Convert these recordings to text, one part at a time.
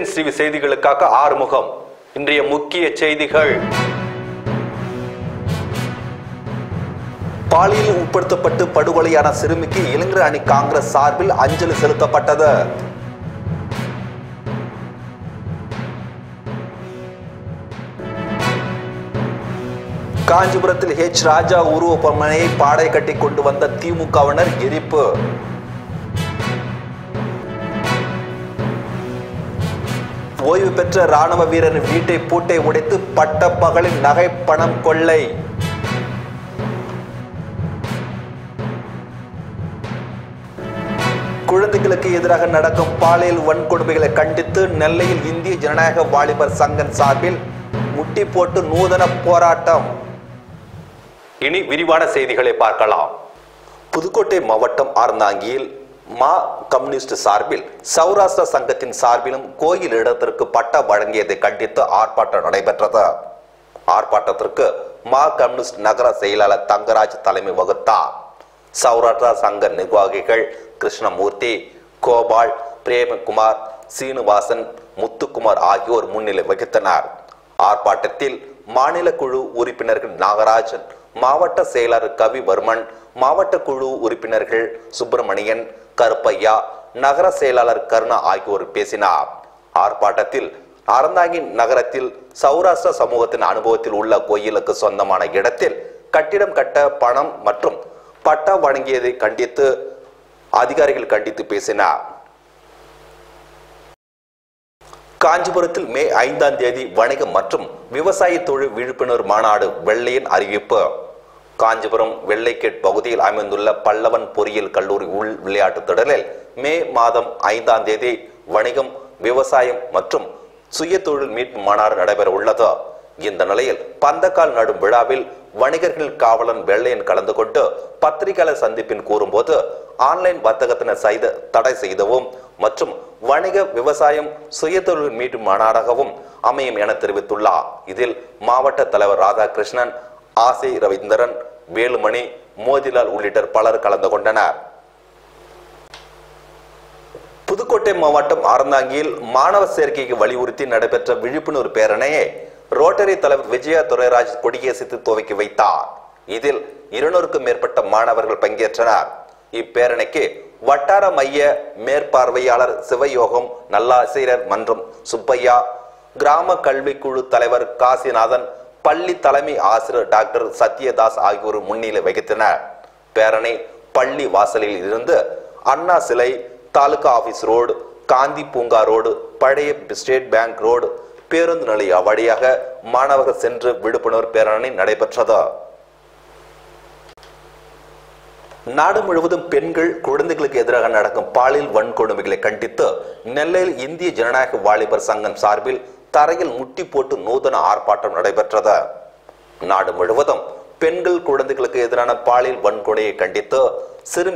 Ten TV செய்திகளுக்காக ஆறுமுகம். இன்றைய முக்கிய செய்திகள். பாலியல் உட்படுத்தப்பட்டு படுகொலையான சிறுமிக்கு இளைஞர் அணி காங்கிரஸ் சார்பில் அஞ்சலி செலுத்தப்பட்டது. காஞ்சிபுரத்தில் ஹெச் ராஜா உருவ பொம்மையை பாடை கட்டி கொண்டு வந்த திமுகவினர் எரிப்பு. ஓய்வு பெற்ற ராணுவ வீரர் வீட்டை பூட்டை உடைத்து பட்ட பகலில் நகை பணம் கொள்ளை. குழந்தைகளுக்கு எதிராக நடக்கும் பாலியல் வன்கொடுமைகளை கண்டித்து நெல்லையில் இந்திய ஜனநாயக வாலிபர் சங்கம் சார்பில் முட்டி போட்டு நூதன போராட்டம். இனி விரிவான செய்திகளை பார்க்கலாம். புதுக்கோட்டை மாவட்டம் ஆர்ந்தாங்கியில் மா கம்யூனிஸ்ட் சார்பில் சௌராஷ்டிர சங்கத்தின் சார்பிலும் கோயில் இடத்திற்கு பட்டா வழங்கியதை கண்டித்து ஆர்ப்பாட்டம் நடைபெற்றது. ஆர்ப்பாட்டத்திற்கு மா கம்யூனிஸ்ட் நகர செயலாளர் தங்கராஜ் தலைமை வகுத்தார். சௌராஷ்டிரா சங்க நிர்வாகிகள் கிருஷ்ணமூர்த்தி கோபால் பிரேமகுமார் சீனிவாசன் முத்துக்குமார் ஆகியோர் முன்னிலை வகித்தனர். ஆர்ப்பாட்டத்தில் மாநில குழு உறுப்பினர்கள் நாகராஜன் மாவட்ட செயலாளர் கவிவர்மன் மாவட்ட குழு உறுப்பினர்கள் சுப்பிரமணியன் கருப்பையா நகர செயலாளர் கருணா ஆகியோர் பேசினார். ஆர்ப்பாட்டத்தில் அறந்தாங்கி நகரத்தில் சௌராஷ்டிர சமூகத்தின் அனுபவத்தில் உள்ள கோயிலுக்கு சொந்தமான இடத்தில் கட்டிடம் கட்ட பணம் மற்றும் பட்டா வழங்கியதை கண்டித்து அதிகாரிகள் கண்டித்து பேசினார். காஞ்சிபுரத்தில் மே ஐந்தாம் தேதி வணிகம் மற்றும் விவசாய தொழில் விழிப்புணர்வு மாநாடு வெள்ளையின் அறிவிப்பு. காஞ்சிபுரம் வெள்ளைக்கேட் பகுதியில் அமைந்துள்ள பல்லவன் பொறியியல் கல்லூரி உள் விளையாட்டுத் திடலில் மே மாதம் ஐந்தாம் தேதி வணிகம் விவசாயம் மற்றும் சுய தொழில் மீட்பு மாநாடு நடைபெற உள்ளது இந்த நிலையில் பந்தக்கால் நடும் விழாவில் வணிகர்கள் காவலன் வெள்ளையன் கலந்து கொண்டு பத்திரிகையாளர் சந்திப்பின் கூறும்போது ஆன்லைன் வர்த்தகத்தினர் செய்த தடை செய்தவும் மற்றும் வணிக விவசாயம் சுயதொழில் மீட்பு மாநாடாகவும் அமையும் என தெரிவித்துள்ளார். இதில் மாவட்ட தலைவர் ராதாகிருஷ்ணன் ஆசை ரவீந்திரன் வேலுமணி மோதிலால் உள்ளிட்ட பலர் கலந்து கொண்டனர். புதுக்கோட்டை மாவட்டம் அறந்தாங்கியில் மாணவர் சேர்க்கைக்கு வலியுறுத்தி நடைபெற்ற விழிப்புணர்வு பேரணையை ரோட்டரி தலைவர் விஜயா துரைராஜ் கொடியேசித்து துவக்கி வைத்தார். இதில் இருநூறுக்கும் மேற்பட்ட மாணவர்கள் பங்கேற்றனர். இப்பேரணிக்கு வட்டார மைய மேற்பார்வையாளர் சிவயோகம் நல்லாசிரியர் மன்றம் சுப்பையா கிராம கல்விக்குழு தலைவர் காசிநாதன் பள்ளி தலைமை ஆசிரியர் டாக்டர் சத்யதாஸ் ஆகியோர் முன்னிலை வகித்தனர். பேரணி பள்ளி வாசலில் இருந்து அண்ணா சிலை தாலுகா ஆபீஸ் ரோடு காந்தி பூங்கா ரோடு பழைய ஸ்டேட் பேங்க் ரோடு பேருந்து நிலைய வழியாக மாணவர்கள் சென்று விழிப்புணர்வு பேரணி நடைபெற்றது. நாடு முழுவதும் பெண்கள் குழந்தைகளுக்கு எதிராக நடக்கும் பாலியல் வன்கொடுமைகளை கண்டித்து நெல்லையில் இந்திய ஜனநாயக வாலிபர் சங்கம் சார்பில் தரையில் முட்டி போட்டு நூதன ஆர்ப்பாட்டம் நடைபெற்றது. நாடு முழுவதும் பெண்கள் குழந்தைகளுக்கு எதிரான பாலியல் வன்கொடையை கண்டித்து சிறு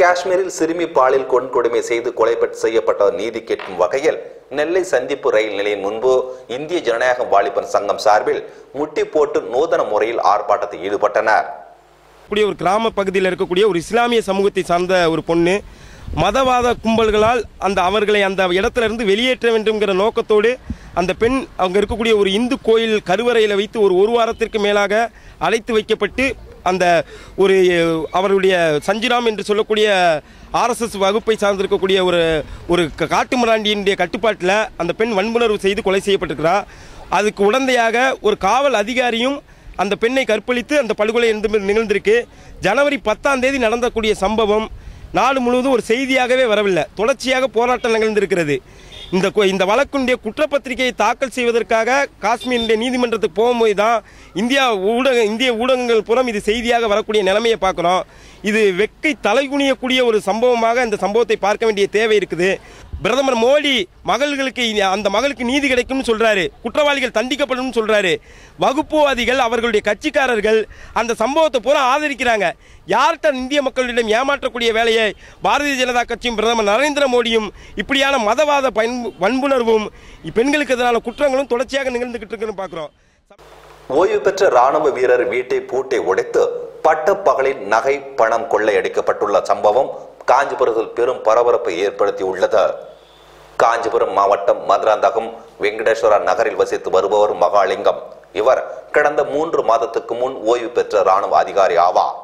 காஷ்மீரில் சிறுமி பாலியல் கொன்கொடுமை செய்து கொலை செய்யப்பட்ட நீதி கேட்கும் வகையில் நெல்லை சந்திப்பு ரயில் நிலையம் முன்பு இந்திய ஜனநாயக வாலிபன் சங்கம் சார்பில் முட்டி போட்டு நூதன முறையில் ஆர்ப்பாட்டத்தில் ஈடுபட்டனர். கூடிய ஒரு கிராம பகுதியில் இருக்கக்கூடிய ஒரு இஸ்லாமிய சமூகத்தை சார்ந்த ஒரு பொண்ணு மதவாத கும்பல்களால் அந்த அவர்களை அந்த இடத்துல இருந்து வெளியேற்ற வேண்டும்ங்கிற நோக்கத்தோடு அந்த பெண் அங்கே இருக்கக்கூடிய ஒரு இந்து கோயில் கருவறையில் வைத்து ஒரு ஒரு வாரத்திற்கு மேலாக அழைத்து வைக்கப்பட்டு அந்த ஒரு அவருடைய சஞ்சிராம் என்று சொல்லக்கூடிய ஆர்எஸ்எஸ் வகுப்பை சார்ந்திருக்கக்கூடிய ஒரு ஒரு க- காட்டுமிராண்டியினுடைய கட்டுப்பாட்டில் அந்த பெண் வன்புணர்வு செய்து கொலை செய்யப்பட்டிருக்கிறார் அதுக்கு உடந்தையாக ஒரு காவல் அதிகாரியும் அந்த பெண்ணை கற்பழித்து அந்த படுகொலை இருந்து நிகழ்ந்திருக்கு. ஜனவரி பத்தாம் தேதி நடந்தக்கூடிய சம்பவம் நாடு முழுவதும் ஒரு செய்தியாகவே வரவில்லை. தொடர்ச்சியாக போராட்டம் நிகழ்ந்திருக்கிறது. இந்த இந்த வழக்குடைய குற்றப்பத்திரிகையை தாக்கல் செய்வதற்காக காஷ்மீருடைய நீதிமன்றத்துக்கு போகும்போது தான் இந்தியா ஊடக இந்திய ஊடகங்கள் புறம் இது செய்தியாக வரக்கூடிய நிலைமையை பார்க்குறோம். இது வெக்கை தலைகுனியக்கூடிய ஒரு சம்பவமாக இந்த சம்பவத்தை பார்க்க வேண்டிய தேவை இருக்குது. பிரதமர் மோடி மகள்களுக்கு அந்த மகளுக்கு நீதி கிடைக்கும்னு சொல்றாரு. குற்றவாளிகள் தண்டிக்கப்படும் சொல்றாரு. வகுப்புவாதிகள் அவர்களுடைய கட்சிக்காரர்கள் அந்த சம்பவத்தை பூரா ஆதரிக்கிறாங்க. யார்கிட்ட இந்திய மக்களிடம் ஏமாற்றக்கூடிய வேலையை பாரதிய ஜனதா கட்சியும் பிரதமர் நரேந்திர மோடியும் இப்படியான மதவாத பயன் வன்புணர்வும் பெண்களுக்கு எதிரான குற்றங்களும் தொடர்ச்சியாக நிகழ்ந்துகிட்டு இருக்குன்னு பார்க்குறோம் ஓய்வு பெற்ற ராணுவ வீரர் வீட்டை பூட்டை உடைத்து பட்ட பகலில் நகை பணம் கொள்ளையடிக்கப்பட்டுள்ள சம்பவம் காஞ்சிபுரத்தில் பெரும் பரபரப்பை ஏற்படுத்தியுள்ளது. காஞ்சிபுரம் மாவட்டம் மதுராந்தகம் வெங்கடேஸ்வரா நகரில் வசித்து வருபவர் மகாலிங்கம். இவர் கடந்த மூன்று மாதத்துக்கு முன் ஓய்வு பெற்ற ராணுவ அதிகாரி ஆவார்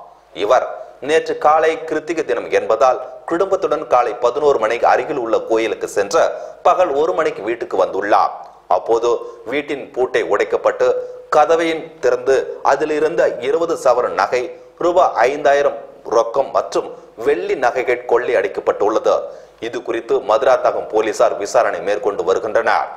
இவர் நேற்று காலை கிருத்திகை தினம் என்பதால் குடும்பத்துடன் காலை பதினோரு மணிக்கு அருகில் உள்ள கோயிலுக்கு சென்று பகல் ஒரு மணிக்கு வீட்டுக்கு வந்துள்ளார். அப்போது வீட்டின் பூட்டை உடைக்கப்பட்டு கதவையும் திறந்து அதிலிருந்த இருபது சவரன் நகை ரூபாய் ஐந்தாயிரம் ரொக்கம் மற்றும் வெள்ளி நகைகள் கொள்ளி அடிக்கப்பட்டுள்ளது. இது குறித்து மதுராந்தகம் போலீசார் விசாரணை மேற்கொண்டு வருகின்றனர்.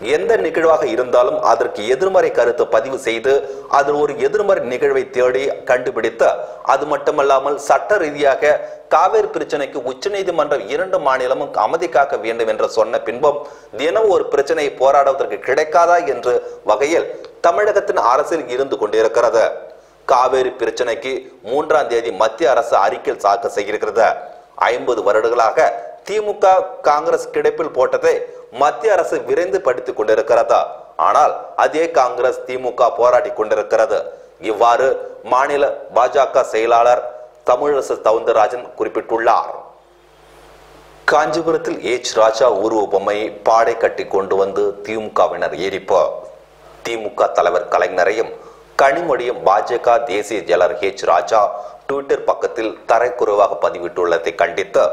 எந்த நிகழ்வாக இருந்தாலும் அதற்கு எதிர்மறை கருத்து பதிவு செய்து அதில் ஒரு எதிர்மறை நிகழ்வை தேடி கண்டுபிடித்து அது மட்டுமல்லாமல் சட்ட ரீதியாக காவேரி பிரச்சனைக்கு உச்சநீதிமன்றம் இரண்டு மாநிலமும் அமைதி காக்க வேண்டும் என்று சொன்ன பின்பும் தினம் ஒரு பிரச்சனையை போராடுவதற்கு கிடைக்காதா என்று வகையில் தமிழகத்தின் அரசில் இருந்து கொண்டிருக்கிறது. காவேரி பிரச்சனைக்கு மூன்றாம் தேதி மத்திய அரசு அறிக்கையில் தாக்கல் செய்திருக்கிறது. ஐம்பது வருடங்களாக திமுக காங்கிரஸ் கிடைப்பில் போட்டதை மத்திய அரசு விரைந்து படித்துக் கொண்டிருக்கிறதா? ஆனால் அதே காங்கிரஸ் திமுக போராடி கொண்டிருக்கிறது. இவ்வாறு மாநில பாஜக செயலாளர் தமிழரசு சவுந்தரராஜன் குறிப்பிட்டுள்ளார். காஞ்சிபுரத்தில் ஏச் ராஜா உருவ பொம்மையை பாடை கட்டி கொண்டு வந்து திமுகவினர் எரிப்பு. திமுக தலைவர் கலைஞரையும் கனிமொழியும் பாஜக தேசிய செயலர் ஹெச் ராஜா ட்விட்டர் பக்கத்தில் தரைக்குறைவாக பதிவிட்டுள்ளதை கண்டித்து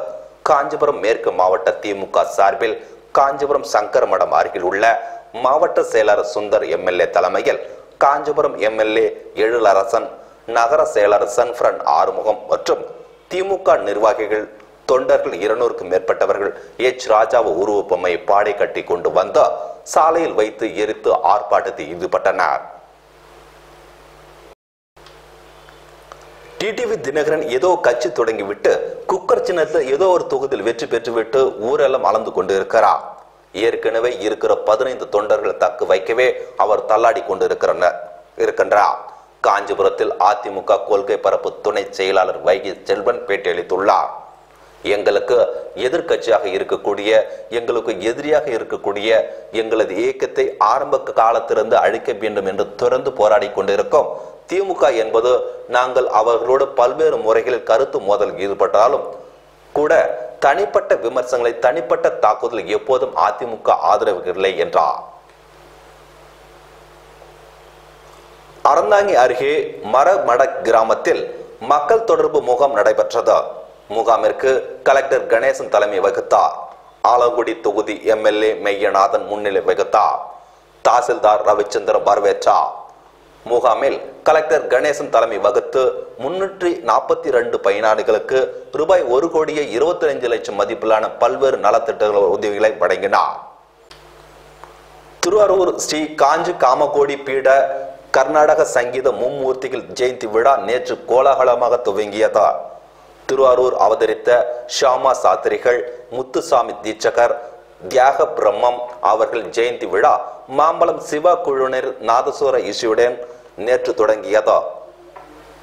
காஞ்சிபுரம் மேற்கு மாவட்ட திமுக சார்பில் காஞ்சிபுரம் சங்கர் மடம் அருகில் உள்ள மாவட்ட செயலர் சுந்தர் எம்எல்ஏ தலைமையில் காஞ்சிபுரம் எம்எல்ஏ எழிலரசன் நகர செயலர் சன்ஃபரன் ஆறுமுகம் மற்றும் திமுக நிர்வாகிகள் தொண்டர்கள் இருநூறுக்கும் மேற்பட்டவர்கள் எச். ராஜாவு உருவப்பொம்மை பாடை கட்டி கொண்டு வந்த சாலையில் வைத்து எரித்து ஆர்ப்பாட்டத்தில் ஈடுபட்டனர். டிடிவி தினகரன் ஏதோ கட்சி தொடங்கிவிட்டு குக்கர் சின்னத்தில் ஏதோ ஒரு தொகுதியில் வெற்றி பெற்றுவிட்டு ஊரெல்லாம் அளந்து கொண்டு இருக்கிறார் ஏற்கனவே இருக்கிற பதினைந்து தொண்டர்களை தக்க வைக்கவே அவர் தள்ளாடி கொண்டு இருக்கிறனர் இருக்கின்றார் காஞ்சிபுரத்தில் அதிமுக கொள்கை பரப்பு துணை செயலாளர் வைகை செல்வன் பேட்டியளித்துள்ளார். எங்களுக்கு எதிர்க்கட்சியாக இருக்கக்கூடிய எங்களுக்கு எதிரியாக இருக்கக்கூடிய எங்களது இயக்கத்தை ஆரம்ப காலத்திலிருந்து அழிக்க வேண்டும் என்று தொடர்ந்து போராடி கொண்டிருக்கும். திமுக என்பது நாங்கள் அவர்களோடு பல்வேறு முறைகளில் கருத்து மோதல் ஈடுபட்டாலும் கூட தனிப்பட்ட விமர்சனங்களை தனிப்பட்ட தாக்குதல் எப்போதும் அதிமுக ஆதரவில்லை என்றார் அறந்தாங்கி அருகே மரமட கிராமத்தில் மக்கள் தொடர்பு முகாம் நடைபெற்றது. முகாமிற்கு கலெக்டர் கணேசன் தலைமை வகித்தார். ஆலங்குடி தொகுதி எம்எல்ஏ மெய்யநாதன் முன்னிலை வகித்தார். தாசில்தார் ரவிச்சந்திரன் வரவேற்றார். முகாமில் கலெக்டர் கணேசன் தலைமை வகுத்து முன்னூற்றி நாற்பத்தி ரெண்டு பயனாளிகளுக்கு ரூபாய் ஒரு கோடியே இருபத்தி அஞ்சு லட்சம் மதிப்பிலான பல்வேறு நலத்திட்டங்கள் உதவிகளை வழங்கினார். திருவாரூர் ஸ்ரீ காஞ்சி காமகோடி பீட கர்நாடக சங்கீத மும்மூர்த்திகள் ஜெயந்தி விழா நேற்று கோலாகலமாக துவங்கியதா. திருவாரூர் அவதரித்த ஷாமா சாத்திரிகள் முத்துசாமி தீட்சகர் தியாக பிரம்மம் அவர்கள் ஜெயந்தி விழா மாம்பலம் சிவா குழுவினர் நாதசுவர இசையுடன் நேற்று தொடங்கியதா?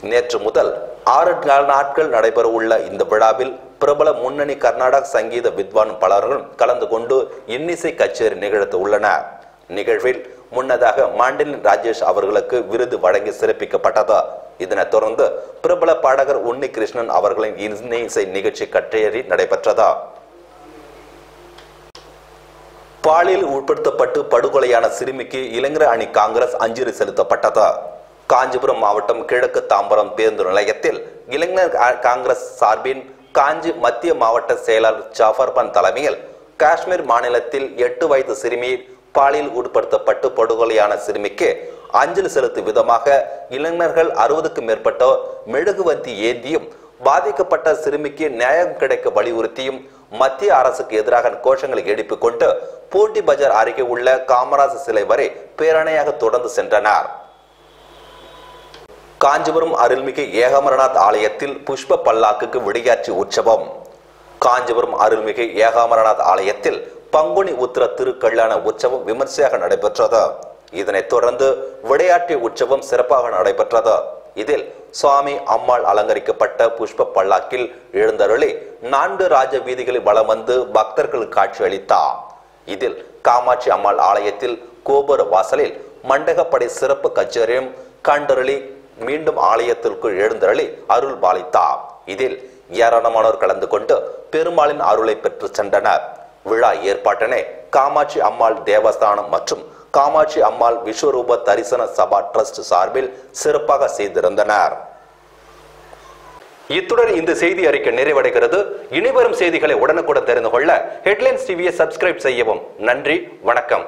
நேற்று முதல் ஆறு நாள் நாட்கள் நடைபெற உள்ள இந்த விழாவில் பிரபல முன்னணி கர்நாடக சங்கீத வித்வான் பலர்களும் கலந்து கொண்டு இன்னிசை கச்சேரி நிகழ்த்த உள்ளனர். நிகழ்வில் முன்னதாக மாண்டலின் ராஜேஷ் அவர்களுக்கு விருது வழங்கி சிறப்பிக்கப்பட்டது. இதனைத் தொடர்ந்து பிரபல பாடகர் உன்னி கிருஷ்ணன் அவர்களின் இன்னிசை நிகழ்ச்சி கச்சேரி நடைபெற்றதா. பாலியல் உட்படுத்தப்பட்டு படுகொலையான சிறுமிக்கு இளைஞர் அணி காங்கிரஸ் அஞ்சலி செலுத்தப்பட்டது. காஞ்சிபுரம் மாவட்டம் கிழக்கு தாம்பரம் பேருந்து நிலையத்தில் இளைஞர் காங்கிரஸ் சார்பின் காஞ்சி மத்திய மாவட்ட செயலாளர் ஜாஃபர்பான் தலைமையில் காஷ்மீர் மாநிலத்தில் எட்டு வயது சிறுமி பாலியல் உட்படுத்தப்பட்டு படுகொலையான சிறுமிக்கு அஞ்சலி செலுத்தும் விதமாக இளைஞர்கள் அறுபதுக்கும் மேற்பட்டோர் மெழுகுவந்தி ஏந்தியும் பாதிக்கப்பட்ட சிறுமிக்கு நியாயம் கிடைக்க வலியுறுத்தியும் மத்திய அரசுக்கு எதிராக கோஷங்களை எழுப்பிக் கொண்டு போட்டி பஜார் அருகே உள்ள காமராஜர் சிலை வரை பேரணையாக தொடர்ந்து சென்றனர். காஞ்சிபுரம் அருள்மிகு ஏகாமரநாத் ஆலயத்தில் புஷ்ப பல்லாக்குக்கு விடையாட்சி உற்சவம். காஞ்சிபுரம் அருள்மிகு ஏகாமரநாத் ஆலயத்தில் பங்குனி உத்திர திருக்கல்யாண உற்சவம் விமர்சையாக நடைபெற்றது. இதனைத் தொடர்ந்து விளையாட்டு உற்சவம் சிறப்பாக நடைபெற்றது. இதில் சுவாமி அம்மாள் அலங்கரிக்கப்பட்ட புஷ்ப பல்லாக்கில் எழுந்தருளி நான்கு ராஜ வீதிகளில் வலம் வந்து பக்தர்களுக்கு காட்சி அளித்தார். இதில் காமாட்சி அம்மாள் ஆலயத்தில் கோபுர வாசலில் மண்டகப்படை சிறப்பு கச்சேரியும் கண்டருளி மீண்டும் ஆலயத்திற்குள் எழுந்தருளி அருள் பாலித்தார் இதில் ஏராளமானோர் கலந்து கொண்டு பெருமாளின் அருளை பெற்று சென்றனர். விழா ஏற்பாட்டினை காமாட்சி அம்மாள் தேவஸ்தானம் மற்றும் காமாட்சி அம்மாள் விஸ்வரூப தரிசன சபா ட்ரஸ்ட் சார்பில் சிறப்பாக செய்திருந்தனர். இத்துடன் இந்த செய்தி அறிக்கை நிறைவடைகிறது. இனிவரும் செய்திகளை உடனுக்குடன் தெரிந்து கொள்ள ஹெட்லைன்ஸ் டிவியை சப்ஸ்கிரைப் செய்யவும். நன்றி வணக்கம்.